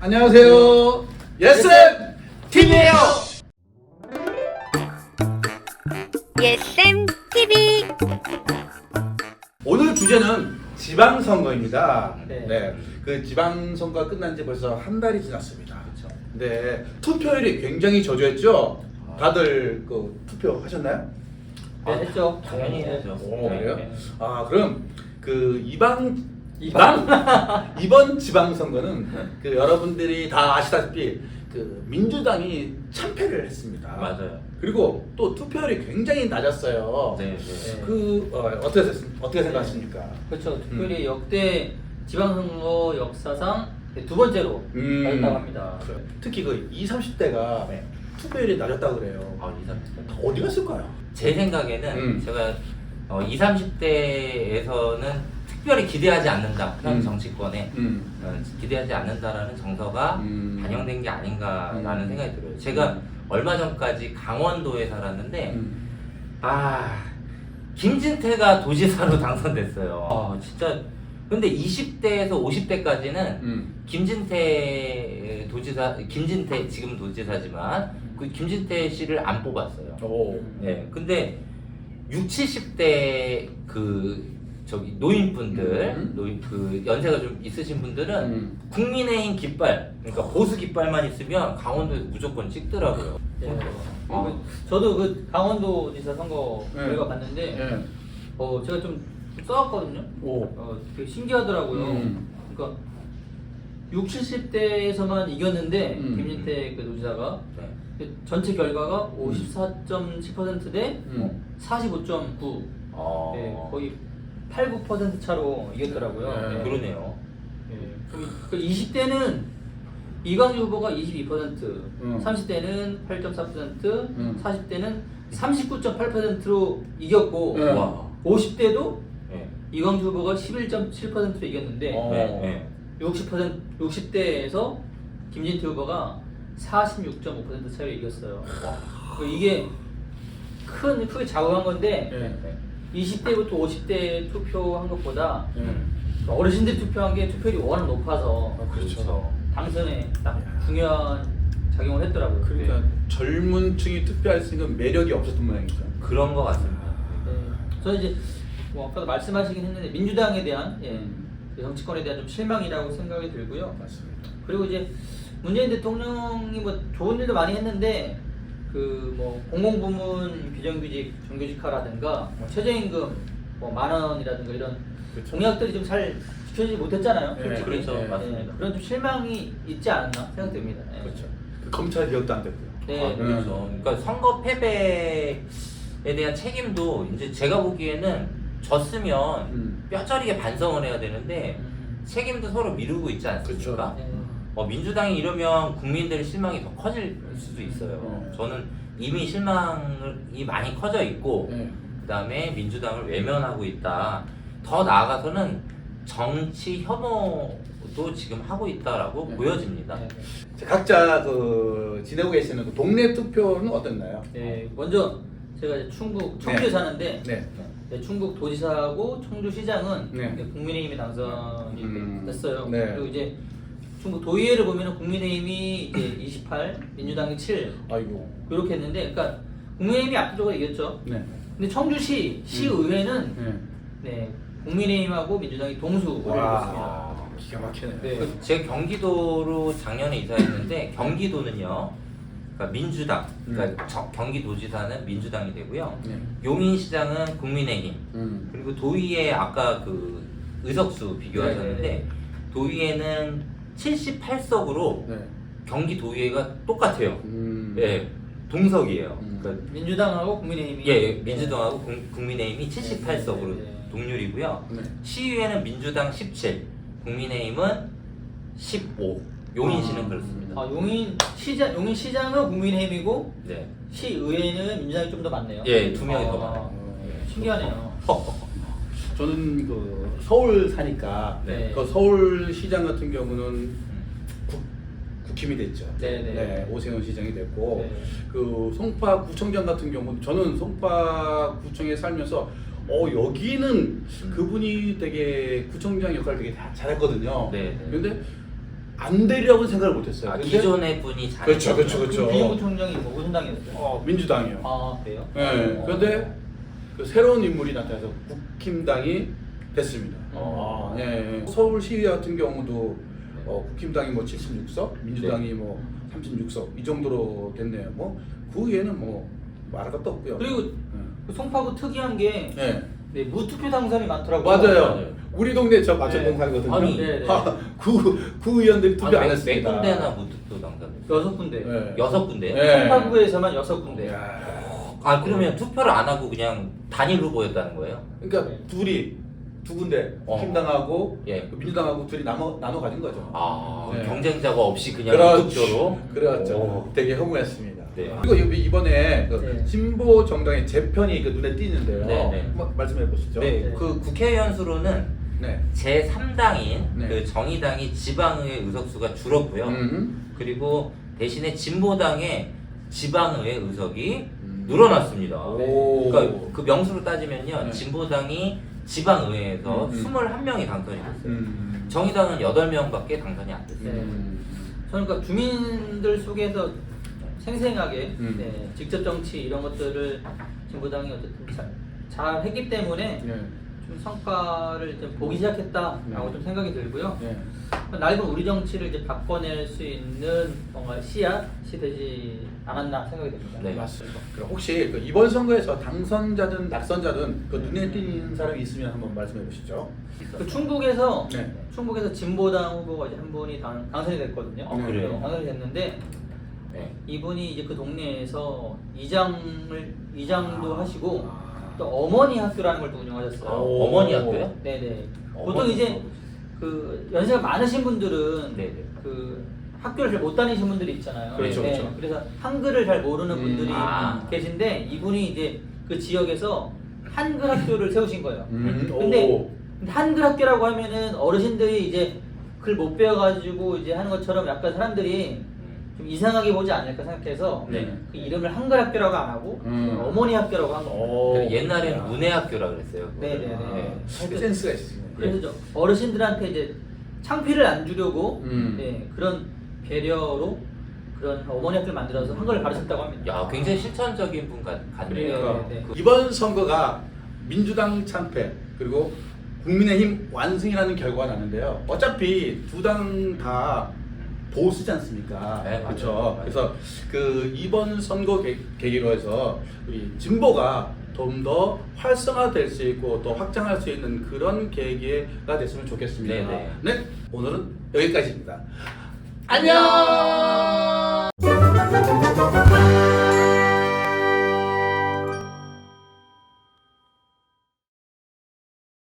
안녕하세요. 예스 팀이에요. 예쌤 TV 오늘 주제는 지방선거입니다. 네. 네. 그 지방선거가 끝난 지 벌써 한 달이 지났습니다. 그렇죠. 네. 투표율이 굉장히 저조했죠. 다들 그 투표 하셨나요? 네, 했죠. 당연히 네. 해야죠. 오, 그래요? 네. 아, 그럼 그 이방 이방? 이번 지방선거는 그 여러분들이 다 아시다시피 그 민주당이 참패를 했습니다. 맞아요. 그리고 또 투표율이 굉장히 낮았어요. 네, 네. 그 어, 어떻게 생각- 어떻게 생각하십니까? 그렇죠. 특별히 역대 지방선거 역사상 두 번째로 음. 낮았다고 합니다. 그래. 특히 그 20, 30대가 네. 투표율이 낮았다고 그래요. 아, 20, 30대. 어디 갔을까요? 제 생각에는 음. 제가 어, 20, 30대에서는 특별히 기대하지 않는다. 현 음. 정치권에 음. 어, 기대하지 않는다라는 정서가 음. 반영된 게 아닌가라는 음. 생각이 들어요. 제가 음. 얼마 전까지 강원도에 살았는데 음. 아 김진태가 도지사로 당선됐어요. 아, 진짜 근데 20대에서 50대까지는 음. 김진태 도지사 김진태 지금 도지사지만 그 김진태 씨를 안 뽑았어요. 오. 네. 근데 6, 70대 그 저기 노인분들 음. 노인 그 연세가 좀 있으신 분들은 음. 국민의힘 깃발 그러니까 보수 깃발만 있으면 강원도에 무조건 찍더라고요. 네. 어. 그리고 저도 그 강원도 지사 선거 네. 결과 봤는데 예. 어 제가 좀 써왔거든요. 오. 어 되게 신기하더라고요. 음. 그러니까 6, 70대에서만 이겼는데 음. 김진태 그 도지사가 네. 그 전체 결과가 54.7%대 음. 45.9 어. 네, 거의 8, 9% 차로 이겼더라고요. 네. 네. 그러네요. 그 20대는 이광주 후보가 22%, 음. 30대는 8.4%, 음. 40대는 39.8%로 이겼고 네. 와. 50대도 네. 이광주 후보가 11.7%로 이겼는데 어. 네. 네. 60% 60대에서 김진태 후보가 46.5% 차이로 이겼어요. 그 이게 큰 크게 좌우한 건데 예. 20대부터 50대 투표한 것보다 예. 어르신들 투표한 게 투표율이 워낙 높아서 아, 그렇죠. 당선에 딱 중요한 작용을 했더라고요. 그러니까 젊은 층이 투표할 수 있는 매력이 없었던 모양이죠. 그런 것 같습니다. 네. 저는 이제 뭐 아까도 말씀하시긴 했는데 민주당에 대한 예, 음. 그 정치권에 대한 좀 실망이라고 생각이 들고요. 맞습니다. 그리고 이제 문재인 대통령이 뭐 좋은 일도 많이 했는데 그 뭐 공공부문 비정규직 정규직화라든가 뭐 최저임금 뭐 만 원이라든가 이런 그렇죠. 공약들이 좀 잘 지켜지지 못했잖아요. 네, 솔직히. 그렇죠. 네, 맞습니다. 그런 좀 실망이 있지 않았나 생각됩니다. 네. 그렇죠. 그 검찰 개혁도 안 됐고요. 네. 아, 그렇죠. 그러니까 선거 패배에 대한 책임도 이제 제가 보기에는 졌으면 음. 뼈저리게 반성을 해야 되는데 음. 책임도 서로 미루고 있지 않습니까? 네. 어, 민주당이 이러면 국민들의 실망이 더 커질 수도 있어요. 음. 저는 이미 실망이 많이 커져 있고 네. 그다음에 민주당을 외면하고 있다. 더 나아가서는 정치 혐오도 지금 하고 있다라고 네. 보여집니다. 네. 자, 각자 그 지내고 계시는 그 동네 투표는 어땠나요? 네, 먼저 제가 이제 충북 청주에 네. 사는데 네. 네, 충북 도지사하고 청주시장은 네. 네, 국민의힘이 당선이 음. 됐어요. 네. 그리고 이제 충북 도의회를 보면은 국민의힘이 이제 28, 민주당이 7 아이고. 이렇게 했는데, 그러니까 국민의힘이 압도적으로 이겼죠. 네. 근데 청주시 시의회는 네. 네, 국민의힘하고 민주당이 동수. 와. 기가 막히네. 네. 그 제가 경기도로 작년에 이사했는데 경기도는요. 그러니까 민주당, 그러니까 저- 경기도지사는 민주당이 되고요. 네. 용인시장은 국민의힘. 음. 그리고 도의회 아까 그 의석수 비교하셨는데 네, 네, 도의회는 78석으로 네. 경기도의회가 똑같아요. 음. 예, 동석이에요. 음. 그러니까 민주당하고 국민의힘이 예, 예, 민주당하고 국- 국민의힘이 78석으로 네, 네, 네. 동률이고요. 네. 시의회는 민주당 17, 국민의힘은 15. 용인시는 아. 그렇습니다. 아, 용인 시장 용인 시장은 국민의힘이고 네. 시의회는 민주당이 좀 더 많네요. 예, 두 명이 더 아, 많아요. 신기하네요. 저는 그 서울 사니까 네. 그 서울 시장 같은 경우는 국, 국힘이 됐죠. 네, 네. 오세훈 시장이 됐고 네. 그 송파 구청장 같은 경우는 저는 송파 구청에 살면서 어 여기는 그분이 되게 구청장 역할을 되게 다 잘했거든요. 네, 네. 근데 안 되리라고 생각을 못했어요. 아, 근데 기존의 분이 잘 그렇죠, 그렇죠, 그렇죠. 비영구청장이 뭐 무슨 당이었어요? 어, 민주당이요. 아 그래요? 예. 어. 그런데 그 새로운 인물이 나타나서 국힘당이 됐습니다. 어. 아, 예, 예. 서울시 같은 경우도 어, 국힘당이 뭐 76석, 민주당이 뭐 36석 이 정도로 됐네요. 뭐그 위에는 뭐 말할 것도 없고요. 그리고 예. 그 송파구 특이한 게 예. 네, 무투표 당선이 많더라고요. 맞아요. 우리 동네 저 마천동 네. 살거든요. 아니, 네, 네. 구, 구 의원들이 투표 안 몇 했습니다. 군데나 무투표 당선. 여섯 군데. 네. 여섯 군데. 네. 송파구에서만 여섯 군데. 야. 아 그러면 투표를 안 하고 그냥 단일 후보였다는 거예요? 그러니까 네. 둘이 두 군데 어. 힘당하고 예. 그 민주당하고 둘이 나눠 나눠 가진 거죠. 아 네. 경쟁자가 없이 그냥 그렇죠. 무투표로. 그렇죠. 오. 되게 허무했습니다. 네. 그리고 이번에 그 네. 진보 정당의 재편이 그 눈에 띄는데요. 네, 네. 한번 말씀해 보시죠. 네, 네. 그 국회의원 수로는 네. 제 3당인 네. 그 정의당이 지방의회 의석수가 줄었고요. 음. 그리고 대신에 진보당의 지방의회 의석이 음. 늘어났습니다. 오. 그러니까 그 명수로 따지면요, 네. 진보당이 지방의회에서 음, 음. 21명이 당선이 됐어요. 음. 정의당은 8명밖에 당선이 안 됐어요. 네. 음. 저는 그러니까 주민들 속에서 생생하게 음. 네, 직접 정치 이런 것들을 진보당이 어쨌든 잘, 잘 했기 때문에 예. 좀 성과를 좀 보기 시작했다라고 네. 좀 생각이 들고요. 예. 낡은 우리 정치를 이제 바꿔낼 수 있는 뭔가 씨앗이 되지 않았나 생각이 됩니다. 네. 맞습니다. 그럼 혹시 그 이번 선거에서 당선자든 낙선자든 그 눈에 띄는 사람이 있으면 한번 말씀해 보시죠. 그 충북에서 네. 충북에서 진보당 후보가 이제 한 분이 당, 당선이 됐거든요. 아, 그래요? 네, 당선이 됐는데 네. 이분이 이제 그 동네에서 이장을 이장도 아. 하시고 또 어머니 학교라는 걸 또 운영하셨어요. 어, 어머니 학교요? 네네. 어머니 보통 이제 학교. 그 연세가 많으신 분들은 네네. 그 학교를 잘 못 다니신 분들이 있잖아요. 그렇죠, 네, 그렇죠. 그래서 한글을 잘 모르는 음, 분들이 아. 계신데 이분이 이제 그 지역에서 한글 학교를 세우신 거예요. 음, 근데 오. 한글 학교라고 하면은 어르신들이 이제 글 못 배워가지고 이제 하는 것처럼 약간 사람들이 음. 좀 이상하게 보지 않을까 생각해서 네. 그 이름을 한글 학교라고 안 하고 음. 어머니 학교라고 한. 그 옛날엔 문해학교라 그랬어요. 네 네네. 네. 센스가 있으시네. 그래서 저 어르신들한테 이제 창피를 안 주려고 음. 네, 그런 배려로 그런 어머니 학교를 만들어서 한글을 가르쳤다고 합니다. 야, 굉장히 실천적인 분 같, 같네요. 그러니까 네, 네. 이번 선거가 민주당 참패 그리고 국민의힘 완승이라는 결과가 나는데요. 어차피 두 당 다 보수지 않습니까? 네, 그렇죠. 맞아요. 그래서 그 이번 선거 개, 계기로 해서 우리 진보가 좀 더 활성화될 수 있고 또 확장할 수 있는 그런 계기가 됐으면 좋겠습니다. 네, 네. 네, 오늘은 여기까지입니다. 안녕.